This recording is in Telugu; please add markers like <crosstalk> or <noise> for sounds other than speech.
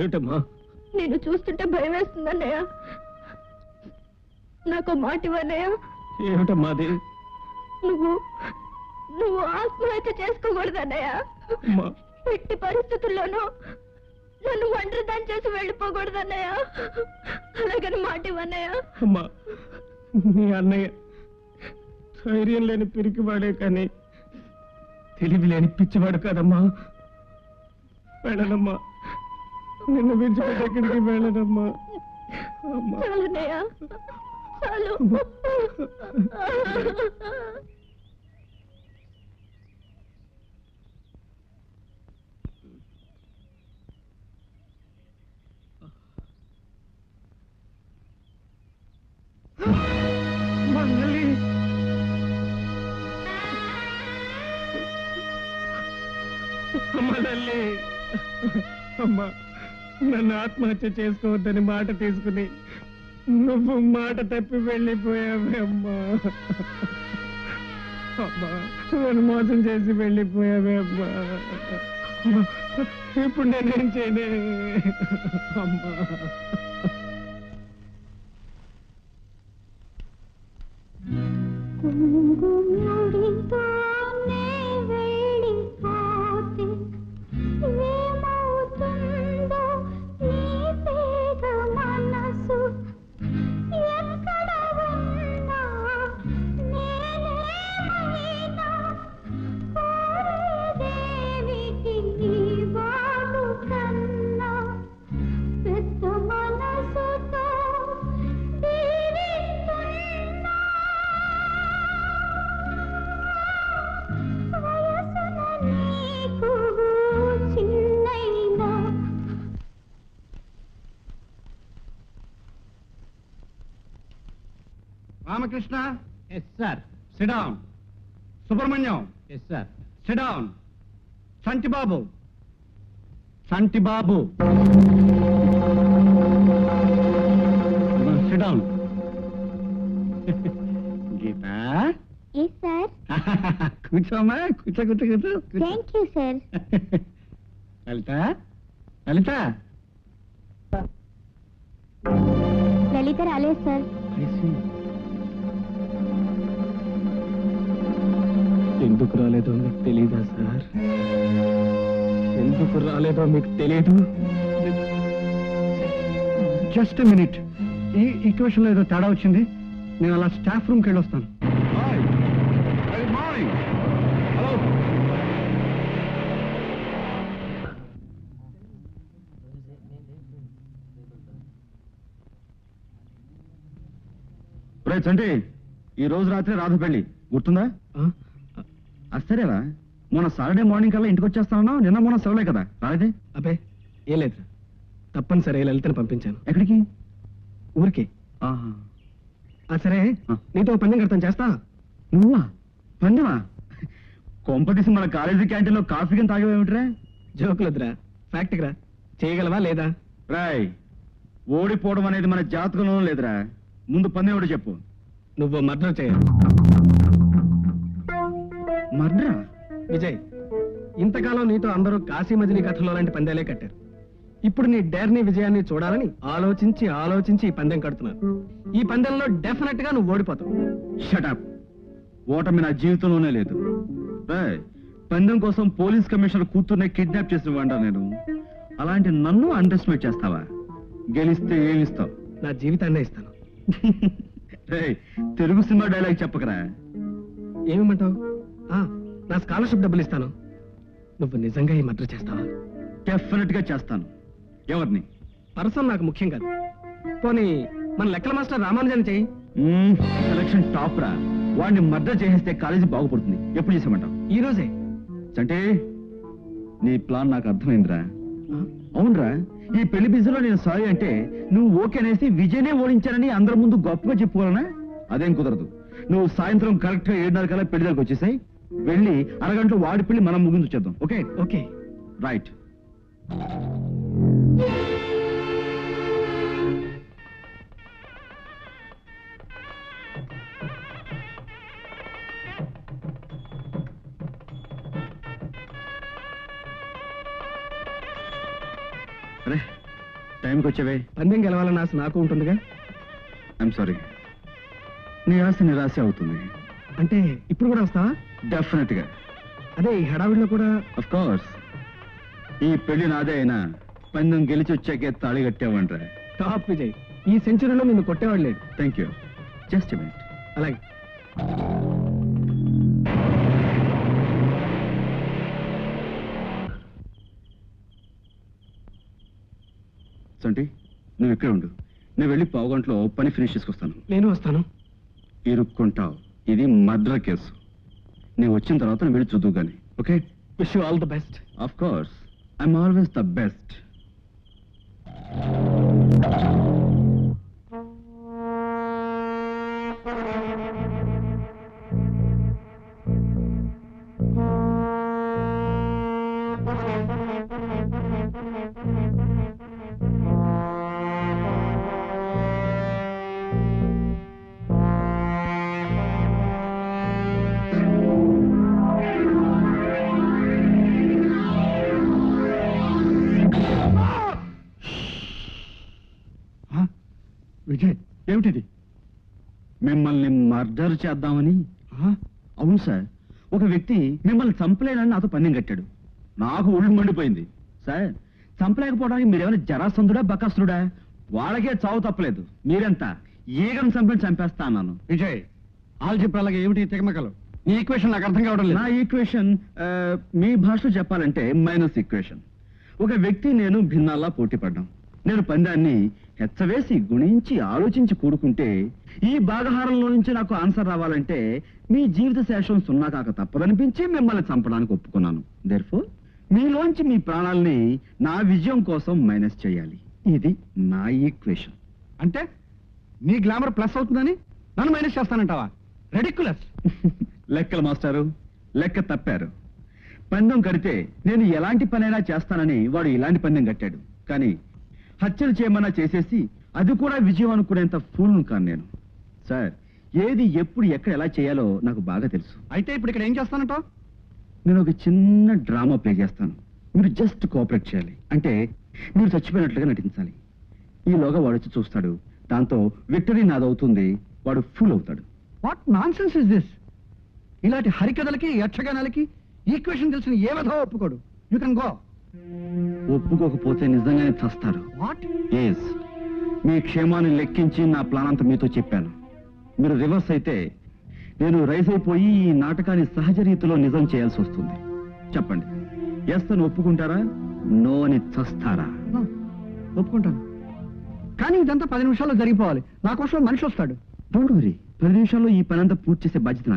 ఏమిటమ్మా? నేను చూస్తుంటే భయం వేస్తుంది అన్నయ్య నాకు మాట ఇవ్వన్నయ్య. ఏమిటమ్మా అది? నువ్వు నువ్వు ఆత్మహత్య చేసుకోకూడదు అన్నయ్య అమ్మా. ఎట్టి పరిస్థితుల్లోనూ నన్ను ఒంటరి దాని చేసి వెళ్ళిపోకూడదు అన్నయ్య అలాగని మాట ఇవ్వన్నయ్య. అమ్మా మీ అన్నయ్య ధైర్యం లేని పిరికివాడే కానీ తెలివి లేని పిచ్చివాడు కాదమ్మా. వెళ్ళనమ్మా. నిన్ను విడిచిపెట్టి ఎక్కడికి వెళ్ళనమ్మా మంగళి అమ్మ తల్లి. అమ్మా. నన్ను ఆత్మహత్య చేసుకోవద్దని మాట తీసుకుని నువ్వు మాట తప్పి వెళ్ళిపోయావే అమ్మా అమ్మా నన్ను మోసం చేసి వెళ్ళిపోయావే అమ్మా ఇప్పుడు నేనేం చేయనే? అమ్మా. Ramakrishna? Yes sir sit down Subrahmanyam? Yes sir sit down Santibabu? Santibabu. Sit down Geetha? Yes sir కూర్చోమ్మా. కూర్చో కూర్చో కూర్చో కూర్చో. Thank you sir Lalitha? Lalitha? Lalitha రాలేదు సార్ ఎందుకు రాలేదో మీకు తెలీదా సార్? ఎందుకు రాలేదో మీకు తెలీదు? Just minute. ఈ ఈక్వేషన్లో ఏదో తేడా వచ్చింది. నేను అలా స్టాఫ్ రూమ్కి వెళ్ళి వస్తాను రైట్ అంటే ఈ రోజు రాత్రి రాధ పెళ్ళి గుర్తుందా? ఆ? అస్తరేరా మొన్న సాటర్డే మార్నింగ్ కల్లా ఇంటికి వచ్చేస్తానన్నా నిన్న మొన్న సెలవులే కదా. రాలేదే? అబ్బే ఏం లేదు. తప్పనిసరి లలితని పంపించాను. ఎక్కడికి? ఊరికి. ఆహా. ఆ సరే ఆ. నీతో ఓ పందెం కడతాను చేస్తా. నువ్వా? పందెమా? కొంపతీసి మన కాలేజీ క్యాంటీన్లో కాఫీ కింద తాగేవేమిట్రా జోకులొద్దురా ఫ్యాక్ట్కి రా. చేయగలవా లేదా? రాయ్ ఓడిపోవడం అనేది మన జాతకంలో లేదురా. ముందు పందెం ఒకటి చెప్పు? నువ్వు మర్డర్ చేయ మర్డరా? విజయ్ ఇంతకాలం నీతో అందరూ కాశీ మజిలీ కథలో లాంటి పందాలే కట్టారు. ఇప్పుడు నీ డేర్ని విజయాన్ని చూడాలని ఆలోచించి ఆలోచించి ఈ పందెం కడుతున్నారు. ఈ పందెంలో డెఫినెట్గా నువ్వు ఓడిపోతావు. షటప్ ఓటమి నా జీవితంలోనే లేదు. పందెం కోసం పోలీస్ కమిషనర్ కూతుర్నే కిడ్నాప్ చేసిన వాడా నేను. అలాంటి నన్ను అండర్స్టిమేట్ చేస్తావా? గెలిస్తే ఏమిస్తావు నా జీవితాన్నే ఇస్తాను. <laughs> తెలుగు సినిమా డైలాగ్ చెప్పకరా? ఏమిమంటావు? ఆ, నా స్కాలర్షిప్ డబ్బులు ఇస్తాను. నువ్వు నిజంగా ఈ మర్డర్ చేస్తావా? డెఫినెట్గా చేస్తాను. ఎవరిని? పర్సన్ నాకు ముఖ్యం కాదు. పోనీ మన లెక్కల మాస్టర్ రామానుజాన్ని చెయ్యి. సెలక్షన్ టాప్ రా వాడిని మర్డర్ చేసేస్తే కాలేజీ బాగుపడుతుంది. ఎప్పుడు చేసామంటావు? ఈ రోజే. అంటే నీ ప్లాన్ నాకు అర్థమైందిరా. అవునరా ఈ పెళ్ళి బిజీలో నేను సారీ అంటే నువ్వు ఓకే అనేసి విజయనే ఓడించానని అందరి ముందు గొప్పగా చెప్పుకోవాలనా? అదేం కుదరదు. నువ్వు సాయంత్రం కరెక్ట్గా ఏడున్నర కల్లా పెళ్ళి దగ్గరకు వచ్చేసాయి. వెళ్ళి అరగంటలో వాడి పెళ్ళి మనం ముగించేద్దాం ఓకే? ఓకే. రైట్ రే టైంకి వచ్చావే. పందెం గెలవాలన్న ఆశ నాకు ఉంటుందిగా? ఐఎమ్ సారీ నీ ఆశ నిరాశ అవుతుంది. అంటే ఇప్పుడు కూడా వస్తావా? డెఫినెట్గా అదే ఈ హడావిడిలో కూడా? అఫ్ కోర్స్ ఈ పెళ్ళి నాదే అయినా పందెం గెలిచి వచ్చాకే తాళి కట్టావంట్రా టాప్ విజయ్. ఈ సెంచరీలో నిన్ను కొట్టేవాడు లేడు. థ్యాంక్ యూ జస్ట్ మినిట్ అలాగే. సంటి నువ్వు ఇక్కడే ఉండు. నేను వెళ్ళి పావు గంటలో పని ఫినిష్ చేసుకొస్తాను. నేను వస్తాను. ఇరుక్కుంటావు. ఇది మర్డర్ కేసు. నేను వచ్చిన తర్వాత వెళ్ళి చూద్దు కానీ okay? Wish you all the best of course I'm always the best Vijay ఏమిటిది? మిమ్మల్ని మర్డర్ చేద్దామని? అవును సార్. ఒక వ్యక్తి మిమ్మల్ని చంపలేనని నాతో పందెం కట్టాడు. నాకు ఒళ్ళు మండిపోయింది. సార్ చంపలేకపోవడానికి మీరేమైనా జరాసందుడా బకాసురుడా వాళ్ళకే చావు తప్పలేదు. మీరెంత? ఈగను చంపని చంపేస్తా అన్నాను విజయ్ ఆల్జిబ్రాలగా ఏమిటి తెగమకలు ఈ ఈక్వేషన్ నాకు అర్థం కావడం నా ఈక్వేషన్ మీ భాషలో చెప్పాలంటే మైనస్ ఈక్వేషన్ ఒక వ్యక్తి నేను భిన్నాల్లా పోటీ పడ్డాం నేను పందాన్ని హెచ్చవేసి గుణించి ఆలోచించి కూడుకుంటే ఈ భాగహారంలో నుంచి నాకు ఆన్సర్ రావాలంటే మీ జీవిత శేషం సున్నా కాక తప్పదనిపించి మిమ్మల్ని చంపడానికి ఒప్పుకున్నాను. దేర్ఫోర్ మీలోంచి మీ ప్రాణాల్ని నా విజయం కోసం మైనస్ చేయాలి. ఇది నా ఈక్వేషన్ అంటే నీ గ్లామర్ ప్లస్ అవుతుందని నన్ను మైనస్ చేస్తానంటావా? రెడిక్యులస్ <laughs> లెక్కల మాస్టారు లెక్క తప్పారు. పందెం కడితే నేను ఎలాంటి పనైనా చేస్తానని వాడు ఇలాంటి పందెం కట్టాడు. కానీ హత్యలు చేయమన్నా చేసేసి అది కూడా విజయం అనుకునేంత ఫూల్ను కాను నేను. సార్ ఏది ఎప్పుడు ఎక్కడ ఎలా చేయాలో నాకు బాగా తెలుసు. అయితే ఇప్పుడు ఇక్కడ ఏం చేస్తానంటావు నేను ఒక చిన్న డ్రామా ప్లే చేస్తాను. మీరు జస్ట్ కోఆపరేట్ చేయాలి. అంటే మీరు చచ్చిపోయినట్లుగా నటించాలి. ఈలోగా వాడు వచ్చి చూస్తాడు. దాంతో విక్టరీ నాదవుతుంది వాడు ఫుల్ అవుతాడు. What nonsense is this ఇలాంటి హరికథలకి యక్షగానాలకి ఈక్వేషన్ తెలిసిన ఏ విధంగా ఒప్పుకోడు. యూ కెన్ గో ఒప్పుకోకపోతే నిజంగానే చస్తారు. ఎస్ మీ క్షేమాన్ని లెక్కించి నా ప్లాన్ అంతా మీతో చెప్పాను. మీరు రివర్స్ అయితే నేను రైస్ అయిపోయి ఈ నాటకాన్ని సహజ రీతిలో నిజం చేయాల్సి వస్తుంది. చెప్పండి. ఎస్ అని ఒప్పుకుంటారా? నో అని చస్తారా? ఒప్పుకుంటాను. కానీ ఇదంతా పది నిమిషాల్లో జరిగిపోవాలి. నా కోసం మనిషి వస్తాడు. డోంట్ వరీ పది నిమిషాల్లో ఈ పని అంతా పూర్తి చేసే బాధ్యత